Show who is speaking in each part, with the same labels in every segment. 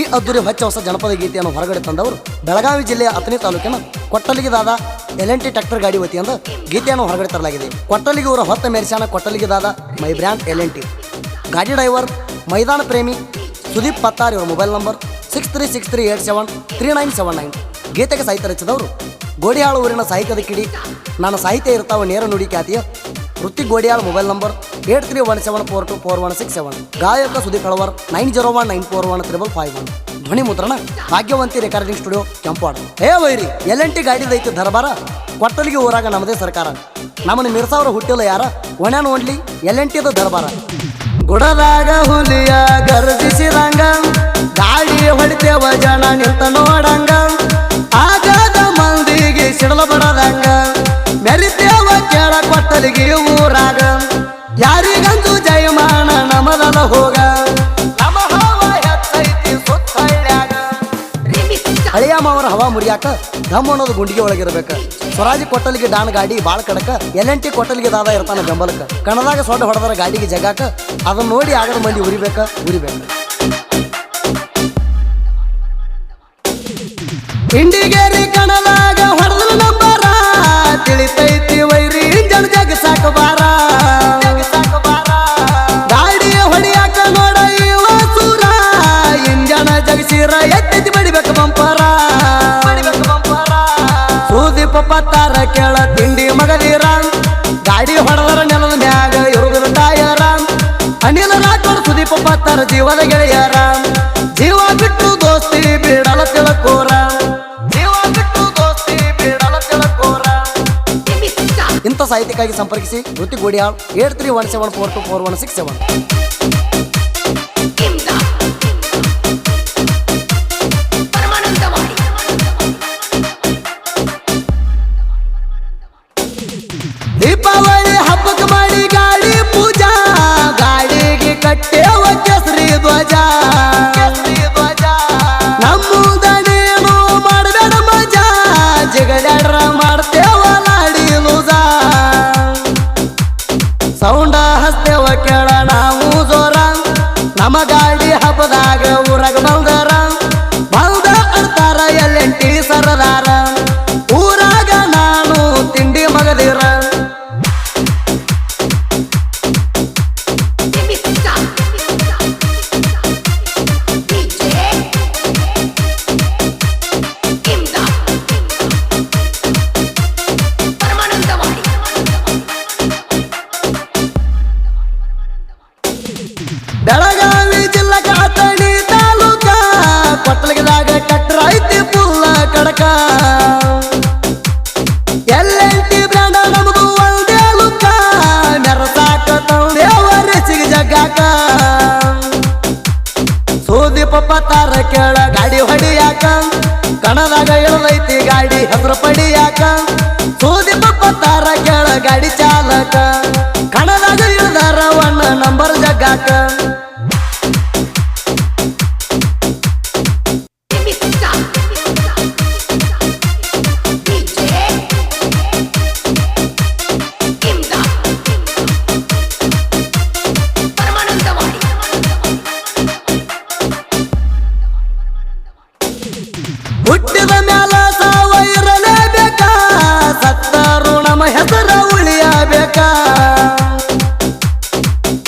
Speaker 1: ಈ ಅದ್ದೂರಿ ಹೊಚ್ಚ ಹೊಸ ಜನಪದ ಗೀತೆಯನ್ನು ಹೊರಗಡೆ ತಂದವರು ಬೆಳಗಾವಿ ಜಿಲ್ಲೆಯ ಅತನಿ ತಾಲೂಕಿನ ಕೊಟ್ಟಲಿಗೆದಾದ ಎಲ್ ಎನ್ ಟಿ ಟ್ರ್ಯಾಕ್ಟರ್ ಗಾಡಿ ವತಿಯಿಂದ ಗೀತೆಯನ್ನು ಹೊರಗಡೆ ತರಲಾಗಿದೆ. ಕೊಟ್ಟಲಿಗೆ ಇವರ ಹೊತ್ತ ಮೇರ್ಸಾನ ಕೊಟ್ಟಲಿಗೆದಾದ my brand L N T. ಗಾಡಿ ಡ್ರೈವರ್, ಮೈದಾನ ಪ್ರೇಮಿ ಸುದೀಪ್ ಪತ್ತಾರ್ ಇವರ mobile number six three six three eight seven three nine seven nine ಗೀತೆಗೆ ಸಾಹಿತ್ಯ ರಚಿಸಿದವರು ಗೋಡಿಯಾಳು ಊರಿನ ಸಾಹಿತ್ಯದ ಕಿಡಿ ನನ್ನ ಸಾಹಿತ್ಯ ಇರ್ತಾವ ನೇರ ನುಡಿ ಖ್ಯಾತಿಯ Vritti Godiyal mobile number eight three one seven four two four one six seven. ಗಾಯಕ Sudeep Halavar nine zero one nine four one triple five one. ಧ್ವನಿ ಮುದ್ರಣ ಭಾಗ್ಯವಂತಿ ರೆಕಾರ್ಡಿಂಗ್ ಸ್ಟುಡಿಯೋ, ಕೆಂಪಾಡ. ಹೇ ವೈರಿ, ಎಲ್ ಎನ್ ಟಿ ಗಾಡಿದೈತಿ ದರಬಾರ? ಕೊಟ್ಟಲಿಗೆ ಊರಾಗ ನಮ್ಮದೇ ಸರ್ಕಾರ. ನಮ್ಮನ್ನ ಮಿರ್ಸಾವ್ರ ಹುಟ್ಟಿಲ್ಲ ಯಾರ? ಒಣ ನೋಡ್ಲಿ ಎಲ್ ಎನ್ ಟಿದ ದರಬಾರ. ಗುಡದಾಗ ಹುಲಿಯ ಗರ್ಜಿಸಿದಂಗ ಗಾಡಿ ಹೊಡಿತೇವ ಜನ ನಿಂತ ನೋಡಂಗ. ಆಗದ ಮಂದಿಗೆ ಸಿಡಲ ಬಡದಂಗ ಮುರಿಯಾಕ ಧಮ್ ಅನ್ನೋದು ಗುಂಡಿಗೆ ಒಳಗಿರ್ಬೇಕ ಸ್ವರಾಜ್ ಕೊಟ್ಟಲಿಗೆ ಡಾನ್ ಗಾಡಿ ಬಾಳ ಕಡಕ, ಎಲ್ ಎನ್ ಟಿ ಕೊಟ್ಟಲಿಗೆ ದಾದ ಇರ್ತಾನ ಬೆಂಬಲಕ್ಕ. ಕಣದಾಗ ಸೊಡ್ಡ ಹೊಡೆದರ ಗಾಡಿಗೆ ಜಗಾಕ ಅದನ್ನ ನೋಡಿ ಆಗದ ಮಂದಿ ಉರಿಬೇಕ ಉರಿಬೇಕ. ಇಂಡಿಗೇರಿ ಕಣದಾಗ ಹೊಡೆದ ನಂಬರ ತಿಳಿತೈತಿ ವೈರಿ ಜನ ಜಗ ಸಾಕಬಾರ ಗಾಡಿ ಹೊಡಿಯಾಕ ನೋಡ ಇವ ಸೂರ, ಇಂಜನ ಜಗಸಿರ ಎತ್ತೈತಿ ಬಡಿಬೇಕು. ಕೇಳ ತಿಂಡಿ ಮಗದೀರ. ಗಾಡಿ ಹೊಡೆದರ ನೆಲದ ಮ್ಯಾಗ ಇರುದ್ರ ತಾಯರ. ಅನಿಲ ರಾಠೋಡ್ ಸುದೀಪ ಪತ್ತಾರ ಜೀವದ ಗೆಳೆಯರ. ಜೀವ ಬಿಟ್ಟು ದೋಸ್ತಿ ಬಿಡಲ ತಿಳಕೋರ. ಜೀವ ಬಿಟ್ಟು ದೋಸ್ತಿ ಬಿಡಲ ತಿಳಕೋರ. ಇಂಥ ಸಾಹಿತ್ಯಕ್ಕಾಗಿ ಸಂಪರ್ಕಿಸಿ Ruti Godiyal eight three one seven four two four one six seven. ನಮ್ಮ ಪತ್ತಾರ ಕೇಳ ಗಾಡಿ ಹೊಡಿಯಾಕ. ಕಣದಾಗ ಇಳದೈತಿ ಗಾಡಿ ಹೆಸರು ಪಡಿಯಾಕ. ಸೂದಿ ಪತ್ತಾರ ಕೇಳ ಗಾಡಿ ಚಾಲಕ.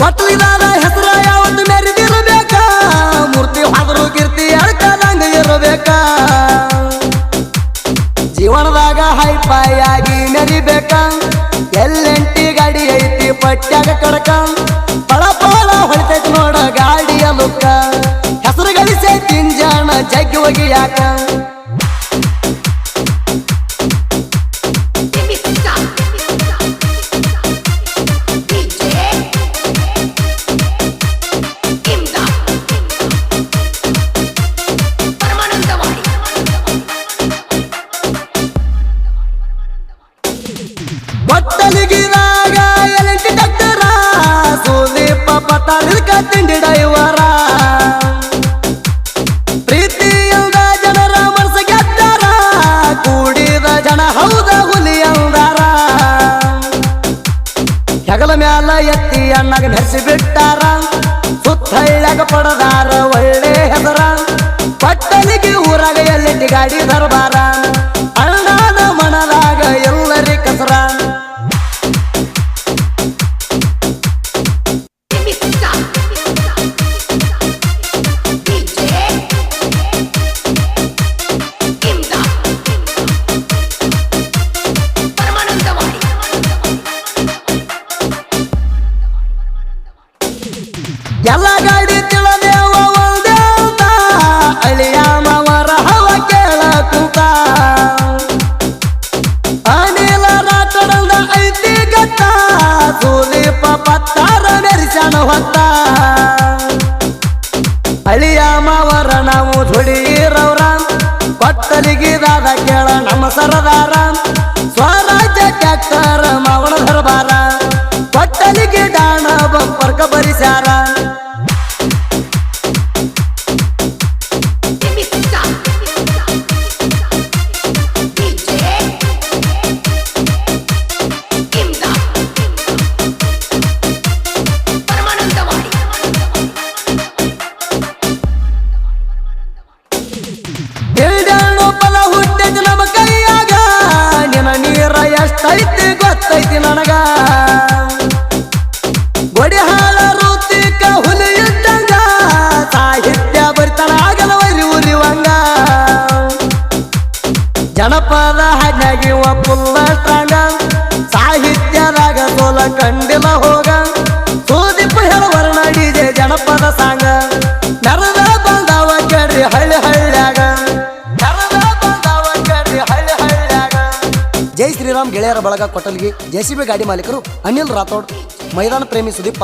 Speaker 1: ಕೊಟ್ಟಲಿದಾದ ಹೆಸರ ಯಾವತ್ತು ಮೆರೆದಿರಬೇಕ? ಮೂರ್ತಿ ಹಾದರು ಕೀರ್ತಿ ಅಳ್ಕದಂಗ ಇರಬೇಕ? ಜೀವನದಾಗ ಹೈಫೈ ಆಗಿ ಮೆರಿಬೇಕ? ಎಲ್ಲೆಂಟಿ ಗಾಡಿ ಐತಿ ಪಟ್ಯಾಗ ಕಡಕ? ಪಳ ಪಳ ಹೊಳಿತೈತಿ ನೋಡ ಗಾಡಿಯ ಲುಕ್ಕ? ಹೆಸರು ಗಳಿಸೈತಿ ಜಗ್ಗಿ ಹೋಗಿ ಬಟ್ಟಲಿಗಿದಾಗ ಬರ್ತಾನಿದ್ಕ ತಿಂಡಿ ಡೈವರ ಪ್ರೀತಿ ಜನರ ಮನಸ್ಸ ಗೆದ್ದಾರ ಕೂಡಿದ ಜನ ಹೌದ ಹುಲಿ ಅಂದಾರ. ಹೆಗಲ ಮ್ಯಾಲ ಎತ್ತಿ ಅಣ್ಣಗ ನೆಸಿ ಬಿಟ್ಟಾರ. ಸುತ್ತಳ್ಳಾಗ ಪಡದಾರ ಒಳ್ಳೆ ಹೆದರ ಪಟ್ಟಲಿಗೆ ಊರಾಗ ಎಲ್ಲಿಟ್ಟಿ ಗಾಡಿ ದರ್ಬಾರ. ನಮ್ಮ ಕೈಯಾಗ ನಿನ್ನ ನೀರ ಎಷ್ಟೈತಿ ಗೊತ್ತೈತಿ ನನಗ. ಹಾಳ ಋತಿಕ ಹುಲಿ ಇದ್ದಂಗ ಸಾಹಿತ್ಯ ಬರಿತಾನ ಆಗಲವರಿ ಉರಿವಂಗ. ಜನಪದ ಹಾಡ್ಯಾಗಿ ಒಬ್ಬ ಗೆಳೆಯರ ಬಳಗ ಕೊಟ್ಟಲ್ಗಿ ಜೆಸಿಬಿ ಗಾಡಿ ಮಾಲೀಕರು ಅನಿಲ್ ರಾಥೋಡ್ ಮೈದಾನ ಪ್ರೇಮಿ ಸುದೀಪ್